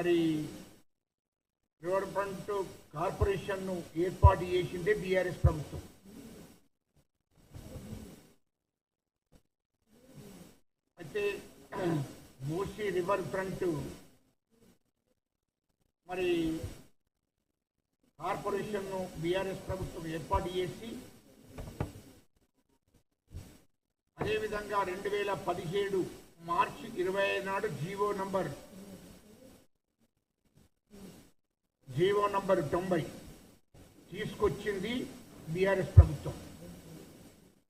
మరి river front కార్పొరేషన్ను ఏర్పాటు చేసిందే బీఆర్ఎస్ ప్రభుత్వం. అయితే మూసీ రివర్ ఫ్రంట్ మరి కార్పొరేషన్ను బీఆర్ఎస్ ప్రభుత్వం ఏర్పాటు చేసి అదేవిధంగా రెండు వేల పదిహేడు మార్చి ఇరవై నాడు జీవో నంబర్ జీవో నంబర్ తొంభై. తీసుకొచ్చింది బీఆర్ఎస్ ప్రభుత్వం.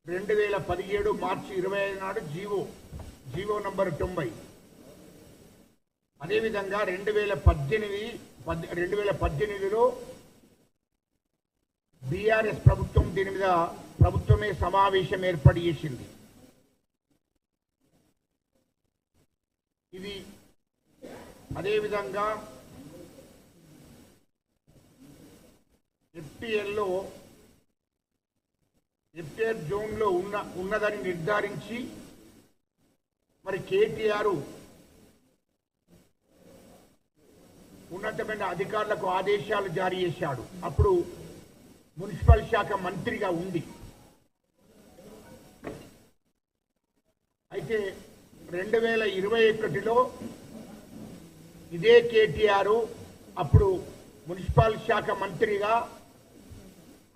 రెండు వేల పదిహేడు మార్చి ఇరవై ఐదు నాడు జీవో జీవో నంబర్ తొంభై. అదేవిధంగా రెండు వేల పద్దెనిమిది పద్ రెండు వేల పద్దెనిమిదిలో బీఆర్ఎస్ ప్రభుత్వం దీని మీద ప్రభుత్వమే సమావేశం ఏర్పాటు చేసింది. ఇది అదేవిధంగా ఎఫ్టీఎల్లో ఎఫ్టిఎల్ జోన్లో ఉన్న ఉన్నదని నిర్ధారించి మరి కేటీఆర్ ఉన్నతమైన అధికారులకు ఆదేశాలు జారీ చేశాడు. అప్పుడు మున్సిపల్ శాఖ మంత్రిగా ఉంది. అయితే రెండు వేల ఇరవై ఒకటిలో ఇదే కేటీఆర్ అప్పుడు మున్సిపల్ శాఖ మంత్రిగా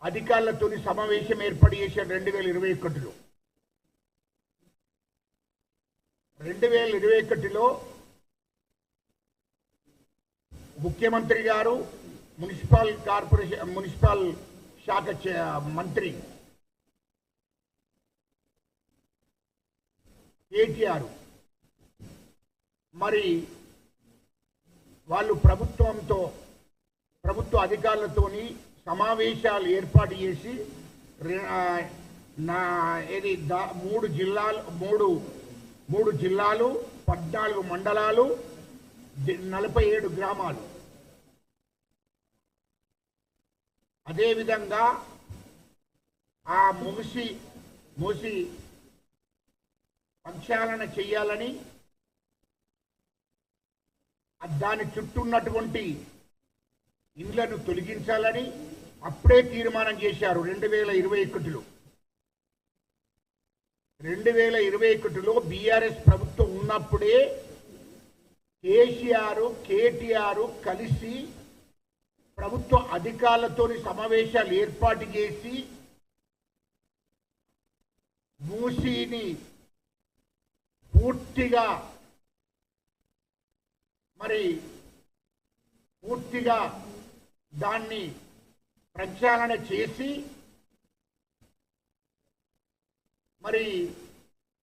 అధికారులతోని సమావేశం ఏర్పాటు చేశాడు రెండు వేల ఇరవై ఒకటిలో. రెండు వేల ఇరవై ఒకటిలో ముఖ్యమంత్రి గారు మున్సిపల్ కార్పొరేషన్ మున్సిపల్ శాఖ మంత్రి కేటీఆర్. మరి వాళ్ళు ప్రభుత్వంతో ప్రభుత్వ అధికారులతోని సమావేశాలు ఏర్పాటు చేసి నా ఏది దా మూడు జిల్లాలు మూడు మూడు జిల్లాలు పద్నాలుగు మండలాలు నలభై ఏడు గ్రామాలు. అదేవిధంగా ఆ మూసి మూసి ప్రక్షాళన చెయ్యాలని దాని చుట్టూ ఉన్నటువంటి ఇండ్లను తొలగించాలని అప్పుడే తీర్మానం చేశారు రెండు వేల ఇరవై ఒకటిలో. రెండు వేల ఇరవై ఒకటిలో బీఆర్ఎస్ ప్రభుత్వం ఉన్నప్పుడే కేసీఆర్ కేటీఆర్ కలిసి ప్రభుత్వ అధికారులతోని సమావేశాలు ఏర్పాటు చేసి మూసీని పూర్తిగా మరి పూర్తిగా దాన్ని ప్రక్షాళన చేసి మరి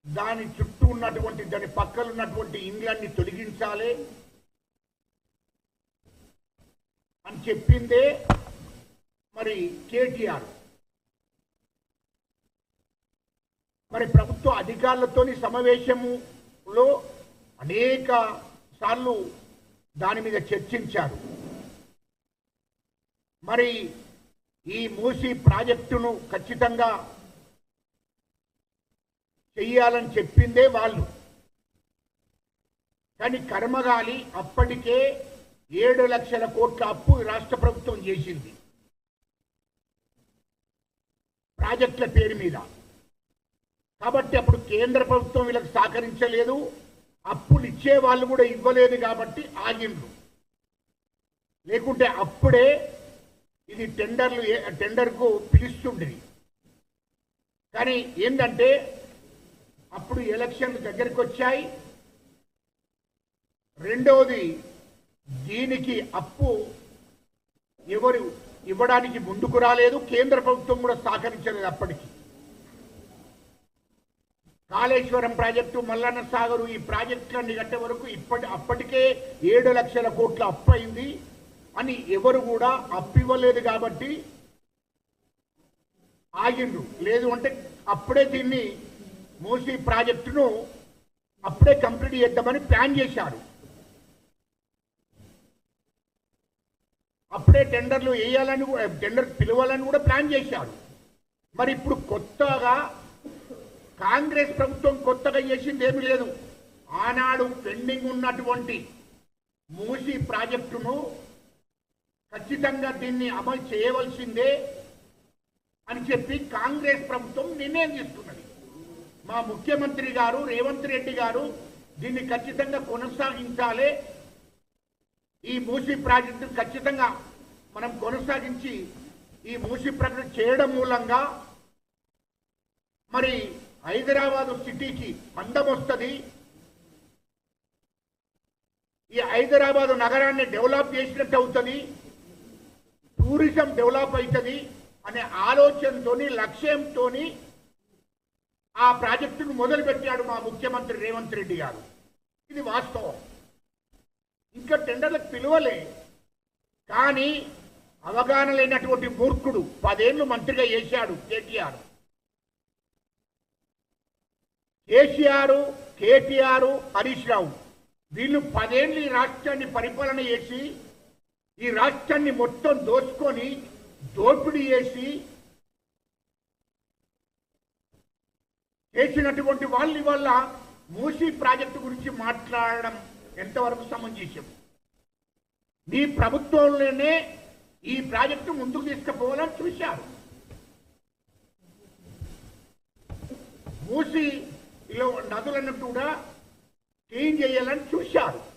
దాని చుట్టూ ఉన్నటువంటి దాని పక్కలు ఉన్నటువంటి ఇండ్లన్నీ తొలగించాలి. అని చెప్పిందే మరి కేటీఆర్. మరి ప్రభుత్వ అధికారులతోని సమావేశములో అనేక సార్లు దాని మీద చర్చించారు. మరి ఈ మూసి ప్రాజెక్టును ఖచ్చితంగా చెయ్యాలని చెప్పిందే వాళ్ళు. కానీ కర్మగాలి అప్పటికే ఏడు లక్షల కోట్ల అప్పు రాష్ట్ర ప్రభుత్వం చేసింది. ప్రాజెక్టుల పేరు మీద. కాబట్టి అప్పుడు కేంద్ర ప్రభుత్వం వీళ్ళకి సహకరించలేదు. అప్పులు ఇచ్చే వాళ్ళు కూడా ఇవ్వలేదు కాబట్టి ఆగిండ్రు. లేకుంటే అప్పుడే ఇది టెండర్లు టెండర్కు పిలుస్తుండేది కానీ ఏంటంటే అప్పుడు ఎలక్షన్లు దగ్గరికి వచ్చాయి. రెండవది దీనికి అప్పు ఎవరు ఇవ్వడానికి ముందుకు రాలేదు కేంద్ర ప్రభుత్వం కూడా సహకరించలేదు అప్పటికి. కాళేశ్వరం ప్రాజెక్టు మల్లన్న సాగరు ఈ ప్రాజెక్టులన్నీ కట్టే వరకు ఇప్పటి అప్పటికే ఏడు లక్షల కోట్ల అప్పు అయింది. అని ఎవరు కూడా అప్పివ్వలేదు కాబట్టి ఆగిండ్రు. లేదు అంటే అప్పుడే దీన్ని మూసీ ప్రాజెక్టును అప్పుడే కంప్లీట్ చేద్దామని ప్లాన్ చేశారు. అప్పుడే టెండర్లు వేయాలని టెండర్ పిలవాలని కూడా ప్లాన్ చేశారు. మరి ఇప్పుడు కొత్తగా కాంగ్రెస్ ప్రభుత్వం కొత్తగా చేసింది ఏమీ లేదు. ఆనాడు పెండింగ్ ఉన్నటువంటి మూసీ మూసి ప్రాజెక్టును ఖచ్చితంగా దీన్ని అమలు చేయవలసిందే అని చెప్పి కాంగ్రెస్ ప్రభుత్వం నిర్ణయం తీసుకున్నది మా ముఖ్యమంత్రి గారు రేవంత్ రెడ్డి గారు దీన్ని ఖచ్చితంగా కొనసాగించాలి. ఈ మూసి ప్రాజెక్టు ఖచ్చితంగా మనం కొనసాగించి ఈ మూసి ప్రాజెక్టు చేయడం మూలంగా మరి హైదరాబాదు సిటీకి అందం వస్తుంది. ఈ హైదరాబాదు నగరాన్ని డెవలప్ చేసినట్టు అవుతుంది. టూరిజం డెవలప్ అవుతుంది అనే ఆలోచనతోని లక్ష్యంతోని ఆ ప్రాజెక్టును మొదలుపెట్టాడు మా ముఖ్యమంత్రి రేవంత్ రెడ్డి గారు. ఇది వాస్తవం. ఇంకా టెండర్లకు పిలువలే. కానీ అవగాహన లేనటువంటి మూర్ఖుడు పదేళ్ళు మంత్రిగా చేశాడు కేటీఆర్. కేసీఆర్ కేటీఆర్ హరీష్ రావు వీళ్ళు పదేళ్ళు ఈ రాష్ట్రాన్ని పరిపాలన చేసి ఈ రాష్ట్రాన్ని మొత్తం దోచుకొని దోపిడీ చేసి చేసినటువంటి వాళ్ళ వల్ల మూసీ ప్రాజెక్టు గురించి మాట్లాడడం ఎంతవరకు సమంజసం? మీ ప్రభుత్వంలోనే ఈ ప్రాజెక్టు ముందుకు తీసుకుపోవాలని చూశారు. మూసీలో నదులను కూడా క్లీన్ చేయాలని చూశారు.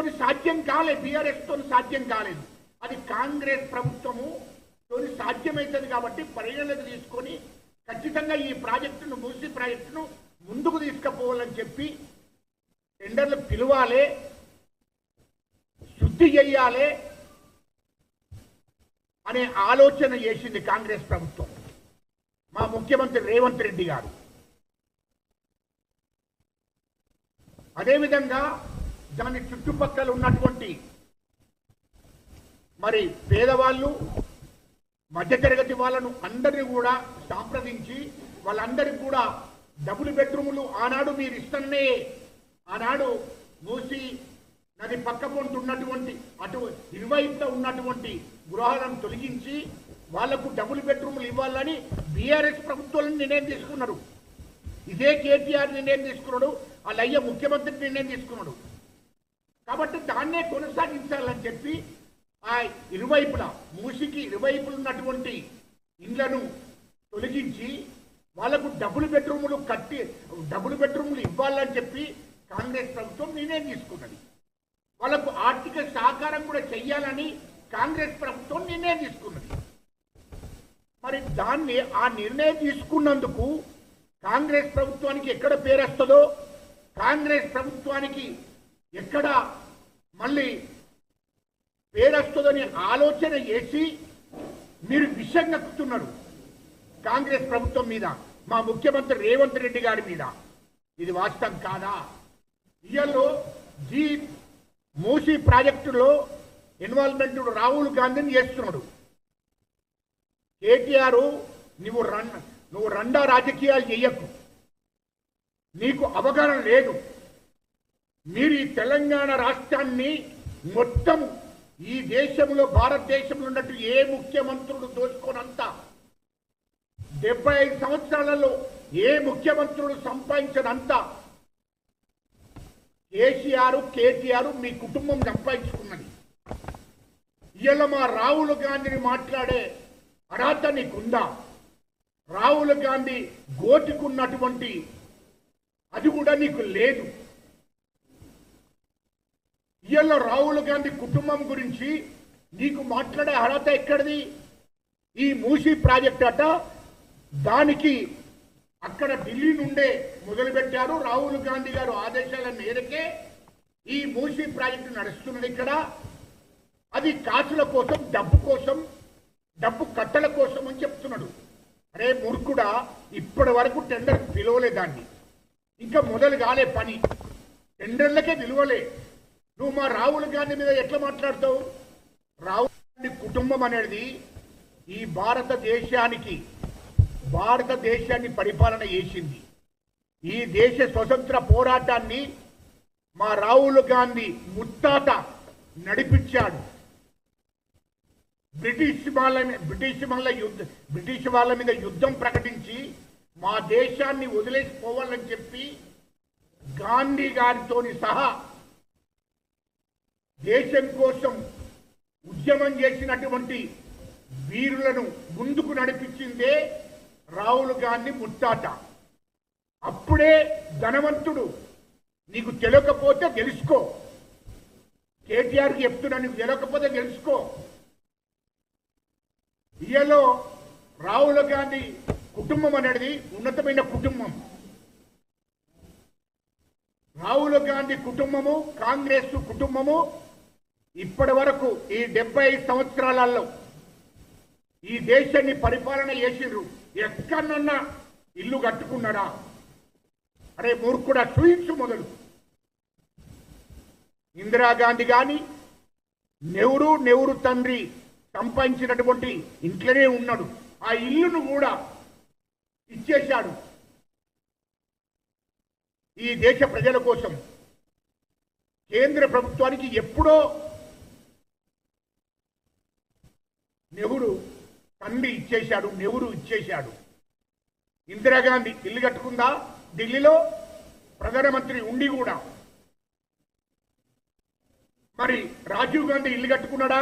అది సాధ్యం కాలేదు బీఆర్ఎస్తో సాధ్యం కాలేదు. అది కాంగ్రెస్ ప్రభుత్వము తోని సాధ్యమవుతుంది కాబట్టి పరిగణలోకి తీసుకొని ఖచ్చితంగా ఈ ప్రాజెక్టును మూసి ప్రాజెక్టును ముందుకు తీసుకుపోవాలని చెప్పి టెండర్లు పిలవాలి శుద్ధి చెయ్యాలి అనే ఆలోచన చేసింది కాంగ్రెస్ ప్రభుత్వం. మా ముఖ్యమంత్రి రేవంత్ రెడ్డి గారు. అదేవిధంగా దాని చుట్టుపక్కల ఉన్నటువంటి మరి పేదవాళ్ళు మధ్యతరగతి వాళ్ళను అందరినీ కూడా సంప్రదించి వాళ్ళందరికీ కూడా డబుల్ బెడ్రూములు ఆనాడు మీరు ఇస్తనే ఆనాడు మూసి నది పక్క పొంటి ఉన్నటువంటి అటు ఇరువైపులో ఉన్నటువంటి గృహాలను తొలగించి వాళ్ళకు డబుల్ బెడ్రూములు ఇవ్వాలని బీఆర్ఎస్ ప్రభుత్వాలను నిర్ణయం తీసుకున్నారు. ఇదే కేటీఆర్ నిర్ణయం తీసుకున్నాడు వాళ్ళ అయ్య ముఖ్యమంత్రి నిర్ణయం తీసుకున్నాడు. కాబట్టి దాన్నే కొనసాగించాలని చెప్పి ఆ ఇరువైపుల మూసికి ఇరువైపులు ఉన్నటువంటి ఇండ్లను తొలగించి వాళ్ళకు డబుల్ బెడ్రూములు కట్టి డబుల్ బెడ్రూములు ఇవ్వాలని చెప్పి కాంగ్రెస్ ప్రభుత్వం నిర్ణయం తీసుకున్నది. వాళ్ళకు ఆర్థిక సహకారం కూడా చెయ్యాలని కాంగ్రెస్ ప్రభుత్వం నిర్ణయం తీసుకున్నది. మరి దాన్ని ఆ నిర్ణయం తీసుకున్నందుకు కాంగ్రెస్ ప్రభుత్వానికి ఎక్కడ పేరొస్తుందో కాంగ్రెస్ ప్రభుత్వానికి ఎక్కడ మళ్ళీ పేరొస్తుందని ఆలోచన చేసి మీరు విషం కక్కుతున్నారు కాంగ్రెస్ ప్రభుత్వం మీద మా ముఖ్యమంత్రి రేవంత్ రెడ్డి గారి మీద. ఇది వాస్తవం కాదా? ఇయల్లో జీ మూసీ ప్రాజెక్టులో ఇన్వాల్వ్మెంట్ రాహుల్ గాంధీని చేస్తున్నాడు. కేటీఆర్ నువ్వు రన్ నువ్వు రండా రాజకీయాలు చెయ్యకు. నీకు అవగాహన లేదు. మీరు ఈ తెలంగాణ రాష్ట్రాన్ని మొత్తం ఈ దేశంలో భారతదేశంలో ఉన్నట్టు ఏ ముఖ్యమంత్రుడు దోచుకోనంత డెబ్బై ఐదు సంవత్సరాలలో ఏ ముఖ్యమంత్రుడు సంపాదించనంత కేసీఆర్ కేటీఆర్ మీ కుటుంబం సంపాదించుకున్నది. ఇలా మా రాహుల్ గాంధీని మాట్లాడే అర్హత నీకుందా? రాహుల్ గాంధీ గోటికున్నటువంటి అది కూడా నీకు లేదు. ఇవాళ రాహుల్ గాంధీ కుటుంబం గురించి నీకు మాట్లాడే అర్హత ఎక్కడిది? ఈ మూసీ ప్రాజెక్ట్ అట దానికి అక్కడ ఢిల్లీ నుండే మొదలుపెట్టారు రాహుల్ గాంధీ గారు ఆదేశాల మేరకే ఈ మూసీ ప్రాజెక్టు నడుస్తున్నది ఇక్కడ. అది కాసుల కోసం డబ్బు కోసం డబ్బు కట్టల కోసం అని చెప్తున్నాడు. అరే మూర్ఖుడా ఇప్పటి వరకు టెండర్ పిలవలే దాన్ని. ఇంకా మొదలు కాలే పని. టెండర్లకే విలువలే. నువ్వు మా రాహుల్ గాంధీ మీద ఎట్లా మాట్లాడతావు? రాహుల్ గాంధీ కుటుంబం అనేది ఈ భారతదేశానికి భారతదేశాన్ని పరిపాలన చేసింది. ఈ దేశ స్వతంత్ర పోరాటాన్ని మా రాహుల్ గాంధీ ముత్తాత నడిపించాడు. బ్రిటిష్ వాళ్ళ బ్రిటిష్ వాళ్ళ యుద్ధ బ్రిటిష్ వాళ్ళ మీద యుద్ధం ప్రకటించి మా దేశాన్ని వదిలేసిపోవాలని చెప్పి గాంధీ గారితోని సహా దేశం కోసం ఉద్యమం చేసినటువంటి వీరులను ముందుకు నడిపించిందే రాహుల్ గాంధీ ముత్తాట అప్పుడే ధనవంతుడు నీకు తెలియకపోతే తెలుసుకో. కేటీఆర్ చెప్తున్నా నీకు తెలియకపోతే తెలుసుకో. ఇయలో రాహుల్ గాంధీ కుటుంబం అనేది ఉన్నతమైన కుటుంబం. రాహుల్ గాంధీ కుటుంబము కాంగ్రెస్ కుటుంబము ఇప్పటి వరకు ఈ డెబ్బై సంవత్సరాలలో ఈ దేశాన్ని పరిపాలన చేసిండ్రు. ఎక్కడన్నా ఇల్లు కట్టుకున్నాడా? అరే మూర్ఖుడా చూయించు మొదలు. ఇందిరాగాంధీ గాని నెహ్రూ నెహ్రూ తండ్రి సంపాదించినటువంటి ఇంట్లోనే ఉన్నాడు. ఆ ఇల్లును కూడా ఇచ్చేశాడు. ఈ దేశ ప్రజల కోసం కేంద్ర ప్రభుత్వానికి ఎప్పుడో నెహ్రూ తండ్రి ఇచ్చేశాడు నెహ్రూ ఇచ్చేశాడు. ఇందిరాగాంధీ ఇల్లు కట్టుకుందా? ఢిల్లీలో ప్రధానమంత్రి ఉండి కూడా. మరి రాజీవ్ గాంధీ ఇల్లు కట్టుకున్నాడా?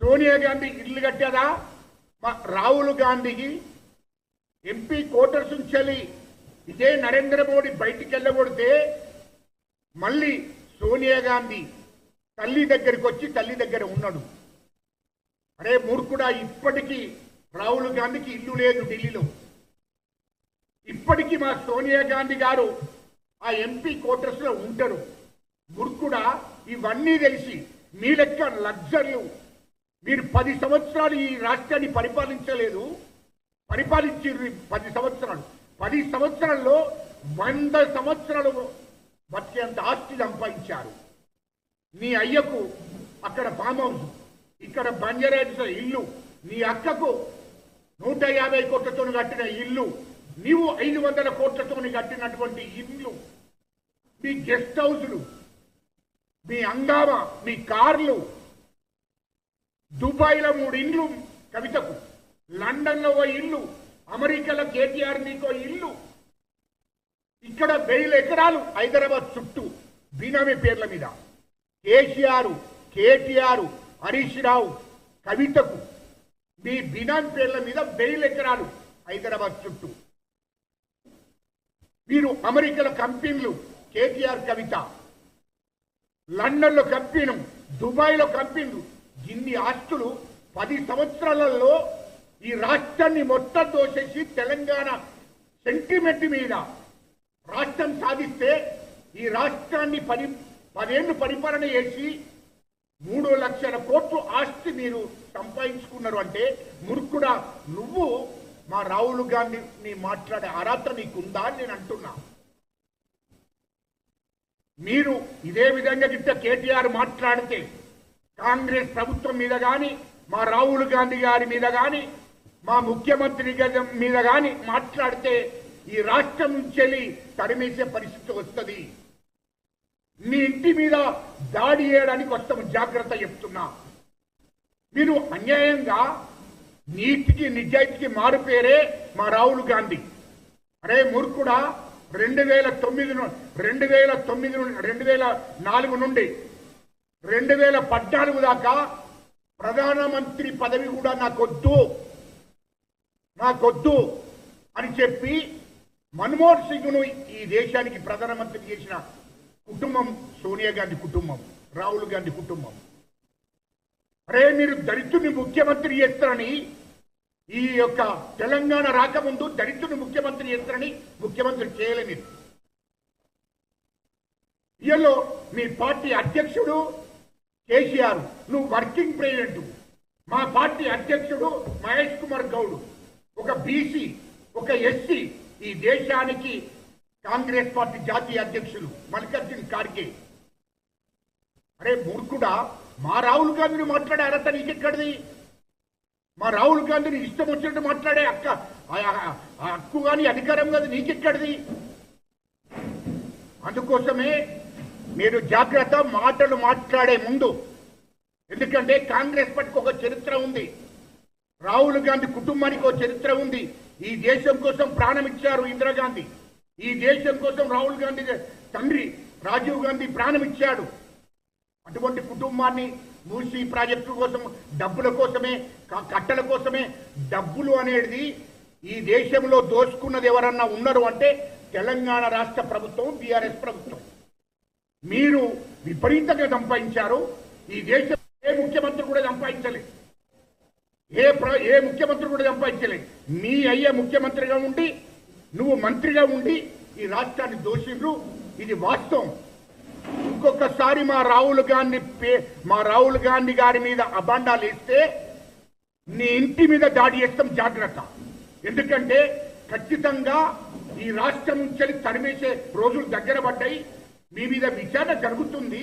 సోనియా గాంధీ ఇల్లు కట్టాదా మా రాహుల్ గాంధీకి ఎంపీ కోటర్స్ ఉంచాలి ఇదే నరేంద్ర మోడీ బయటికి వెళ్ళకూడితే మళ్ళీ సోనియా గాంధీ తల్లి దగ్గరికి వచ్చి తల్లి దగ్గర ఉన్నాడు. అరే మూర్ఖుడా ఇప్పటికీ రాహుల్ గాంధీకి ఇల్లు లేదు ఢిల్లీలో. ఇప్పటికీ మా సోనియా గాంధీ గారు ఆ ఎంపీ క్వార్టర్స్లో ఉంటారు. మూర్ఖుడా ఇవన్నీ తెలిసి మీ లెక్క లగ్జరీలు. మీరు పది సంవత్సరాలు ఈ రాష్ట్రాన్ని పరిపాలించలేదు. పరిపాలించారు పది సంవత్సరాలు. పది సంవత్సరాల్లో వంద సంవత్సరాలు బతికేంత ఆస్తి సంపాదించారు. నీ అయ్యకు అక్కడ ఫామ్ హౌస్ ఇక్కడ బంజారాయిల్స్ ఇల్లు. నీ అక్కకు నూట యాభై కోట్లతో కట్టిన ఇల్లు. నీవు ఐదు వందల కోట్లతో కట్టినటువంటి ఇల్లు. మీ గెస్ట్ హౌస్లు మీ అంగామా మీ కార్లు. దుబాయ్లో మూడు ఇండ్లు కవితకు. లండన్లో ఓ ఇల్లు అమెరికాలో కేటీఆర్ నీకో ఇల్లు. ఇక్కడ వెయ్యి ఎకరాలు హైదరాబాద్ చుట్టూ. బీనామీ పేర్ల మీద. కేసీఆర్ కేటీఆర్ హరీష్ రావు కవితకు మీ బినామీ పేర్ల మీద వెయ్యి ఎకరాలు హైదరాబాద్ చుట్టూ. మీరు అమెరికాలో కంపెనీలు కేటీఆర్ కవిత లండన్లో కంపెనీ దుబాయ్లో కంపెనీలు ఇన్ని ఆస్తులు పది సంవత్సరాలలో ఈ రాష్ట్రాన్ని మొత్తం దోసేసి తెలంగాణ సెంటిమెంట్ మీద రాష్ట్రం సాధిస్తే ఈ రాష్ట్రాన్ని పరి పదేళ్ళు పరిపాలన చేసి మూడు లక్షల కోట్లు ఆస్తి మీరు సంపాదించుకున్నారు అంటే మురుకుడా నువ్వు మా రాహుల్ గాంధీని మాట్లాడే అర్హత నీకుందా అని నేను అంటున్నా. మీరు ఇదే విధంగా గిట్ట కేటీఆర్ మాట్లాడితే కాంగ్రెస్ ప్రభుత్వం మీద గాని మా రాహుల్ గాంధీ గారి మీద గాని మా ముఖ్యమంత్రి మీద గాని మాట్లాడితే ఈ రాష్ట్రం నుంచి వెళ్ళి తరిమేసే పరిస్థితి వస్తుంది. మీ ఇంటి మీద దాడి చేయడానికి వస్తాము జాగ్రత్త చెప్తున్నా. మీరు అన్యాయంగా నీతికి నిజాయితీకి మారు పేరే మా రాహుల్ గాంధీ. అరే మూర్ఖుడా రెండు వేల తొమ్మిది రెండు వేల తొమ్మిది నుండి రెండు వేల నాలుగు నుండి రెండు వేల పద్నాలుగు దాకా ప్రధానమంత్రి పదవి కూడా నాకొద్దు. నాకొద్దు అని చెప్పి మన్మోహన్ సింగ్ను ఈ దేశానికి ప్రధానమంత్రి చేసిన కుటుంబం సోనియా గాంధీ కుటుంబం రాహుల్ గాంధీ కుటుంబం. అరే మీరు దళితుడిని ముఖ్యమంత్రి చేస్తారని ఈ యొక్క తెలంగాణ రాకముందు దళితుడిని ముఖ్యమంత్రి చేస్తారని ముఖ్యమంత్రి చేయలే మీరు. ఇయలో మీ పార్టీ అధ్యక్షుడు కేసీఆర్ నువ్వు వర్కింగ్ ప్రెసిడెంట్. మా పార్టీ అధ్యక్షుడు మహేష్ కుమార్ గౌడ్. ఒక బీసీ ఒక ఎస్సీ ఈ దేశానికి కాంగ్రెస్ పార్టీ జాతీయ అధ్యక్షులు మల్లికార్జున్ ఖార్గే. అరే మూర్ఖుడా మా రాహుల్ గాంధీని మాట్లాడే అర్హత నీకెక్కడిది మా రాహుల్ గాంధీని ఇష్టం వచ్చినట్టు మాట్లాడే అక్క ఆ- హక్కు కానీ అధికారం కాదు నీకెక్కడిది? అందుకోసమే మీరు జాగ్రత్త మాటలు మాట్లాడే ముందు ఎందుకంటే కాంగ్రెస్ పార్టీకి ఒక చరిత్ర ఉంది. రాహుల్ గాంధీ కుటుంబానికి ఒక చరిత్ర ఉంది. ఈ దేశం కోసం ప్రాణం ఇచ్చారు ఇందిరాగాంధీ. ఈ దేశం కోసం రాహుల్ గాంధీ తండ్రి రాజీవ్ గాంధీ ప్రాణం ఇచ్చాడు అటువంటి కుటుంబాన్ని మూసి ప్రాజెక్టు కోసం డబ్బుల కోసమే కట్టల కోసమే డబ్బులు అనేది ఈ దేశంలో దోచుకున్నది ఎవరన్నా ఉన్నారు అంటే తెలంగాణ రాష్ట్ర ప్రభుత్వం బీఆర్ఎస్ ప్రభుత్వం. మీరు విపరీతంగా సంపాదించారు. ఈ దేశం ఏ ముఖ్యమంత్రి కూడా సంపాదించలేదు. ఏ ఏ ముఖ్యమంత్రి కూడా సంపాదించలేదు. మీ అయ్యే ముఖ్యమంత్రిగా ఉండి నువ్వు మంత్రిగా ఉండి ఈ రాష్ట్రాన్ని దోషిండ్రు. ఇది వాస్తవం. ఇంకొకసారి మా రాహుల్ గాంధీ పే మా రాహుల్ గాంధీ గారి మీద అబాండాలు వేస్తే నీ ఇంటి మీద దాడి చేస్తాం జాగ్రత్త. ఎందుకంటే ఖచ్చితంగా ఈ రాష్ట్రం నుంచి తరిమేసే రోజులు దగ్గర పడ్డాయి. మీ మీద విచారణ జరుగుతుంది.